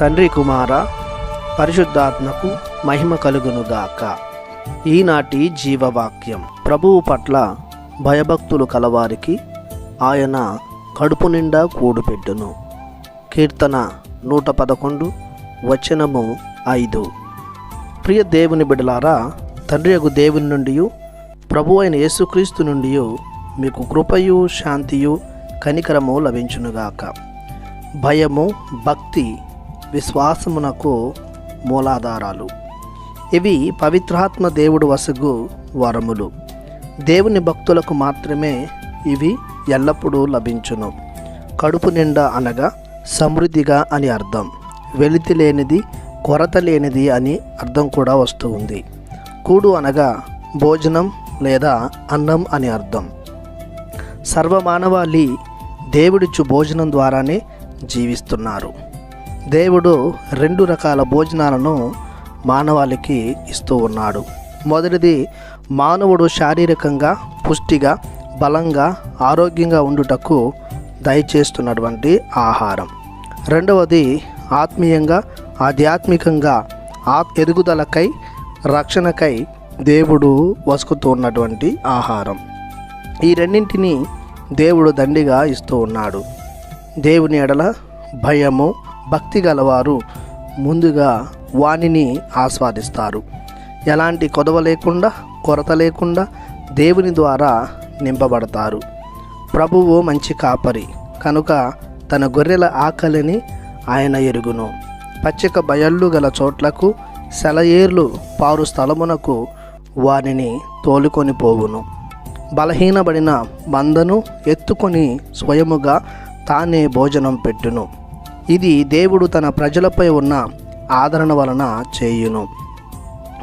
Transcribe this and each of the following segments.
తండ్రి కుమార పరిశుద్ధాత్మకు మహిమ కలుగునుగాక. ఈనాటి జీవవాక్యం ప్రభువు పట్ల భయభక్తులు కలవారికి ఆయన కడుపు నిండా కూడుపెట్టును కీర్తన నూట పదకొండు వచనము ఐదు. ప్రియ దేవుని బిడలారా తండ్రి యొక్క దేవుని నుండి ప్రభు అయిన యేసుక్రీస్తు నుండి మీకు కృపయు శాంతియు కనికరము లభించునుగాక. భయము భక్తి విశ్వాసమునకు మూలాధారాలు. ఇవి పవిత్రాత్మ దేవుడు వసగు వరములు. దేవుని భక్తులకు మాత్రమే ఇవి ఎల్లప్పుడూ లభించును. కడుపు నిండా అనగా సమృద్ధిగా అని అర్థం. వెలితి లేనిది కొరత లేనిది అని అర్థం కూడా వస్తూ ఉంది. కూడు అనగా భోజనం లేదా అన్నం అని అర్థం. సర్వమానవాళి దేవుడిచ్చు భోజనం ద్వారానే జీవిస్తున్నారు. దేవుడు రెండు రకాల భోజనాలను మానవాళికి ఇస్తూ ఉన్నాడు. మొదటిది మానవుడు శారీరకంగా పుష్టిగా బలంగా ఆరోగ్యంగా ఉండుటకు దయచేస్తున్నటువంటి ఆహారం. రెండవది ఆత్మీయంగా ఆధ్యాత్మికంగా ఆ ఎదుగుదలకై రక్షణకై దేవుడు వసుకుతూ ఉన్నటువంటి ఆహారం. ఈ రెండింటిని దేవుడు దండిగా ఇస్తూ ఉన్నాడు. దేవుని ఎడల భయము భక్తి గలవారు ముందుగా వానిని ఆస్వాదిస్తారు. ఎలాంటి కొదవ లేకుండా కొరత లేకుండా దేవుని ద్వారా నింపబడతారు. ప్రభువు మంచి కాపరి కనుక తన గొర్రెల ఆకలిని ఆయన ఎరుగును. పచ్చిక బయళ్ళు గల చోట్లకు సెలయేర్లు పారు స్థలమునకు వారిని తోలుకొని పోవును. బలహీనపడిన మందను ఎత్తుకొని స్వయముగా తానే భోజనం పెట్టును. ఇది దేవుడు తన ప్రజలపై ఉన్న ఆదరణ వలన చేయును.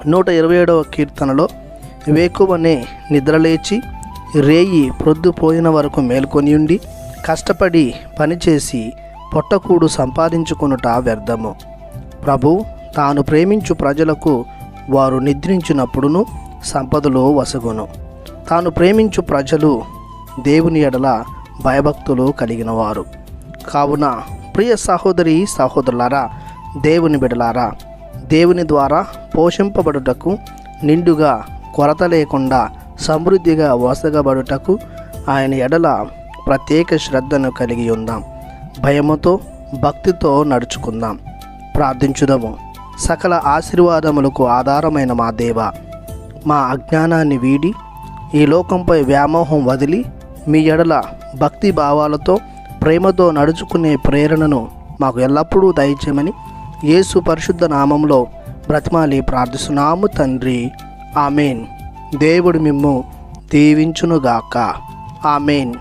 నూట ఇరవై ఏడవ కీర్తనలో వేకువనే నిద్రలేచి రేయి ప్రొద్దుపోయిన వరకు మేల్కొని ఉండి కష్టపడి పనిచేసి పొట్టకూడు సంపాదించుకొనుట వ్యర్థము. ప్రభు తాను ప్రేమించు ప్రజలకు వారు నిద్రించినప్పుడును సంపదలు వసగును. తాను ప్రేమించు ప్రజలు దేవుని ఎడల భయభక్తులు కలిగిన వారు. కావున ప్రియ సహోదరి సహోదరులారా దేవుని బిడలారా దేవుని ద్వారా పోషింపబడుటకు నిండుగా కొరత లేకుండా సమృద్ధిగా వసగబడుటకు ఆయన ఎడల ప్రత్యేక శ్రద్ధను కలిగి ఉందాం. భయముతో భక్తితో నడుచుకుందాం. ప్రార్థించుదాము. సకల ఆశీర్వాదములకు ఆధారమైన మా దేవ మా అజ్ఞానాన్ని వీడి ఈ లోకంపై వ్యామోహం వదిలి మీ ఎడల భక్తి భావాలతో ప్రేమతో నడుచుకునే ప్రేరణను మాకు ఎల్లప్పుడూ దయచేయమని యేసు పరిశుద్ధ నామంలో బ్రతిమాలి ప్రార్థిస్తున్నాము తండ్రి. ఆమెన్. దేవుడు మిమ్ము దీవించునుగాక. ఆమెన్.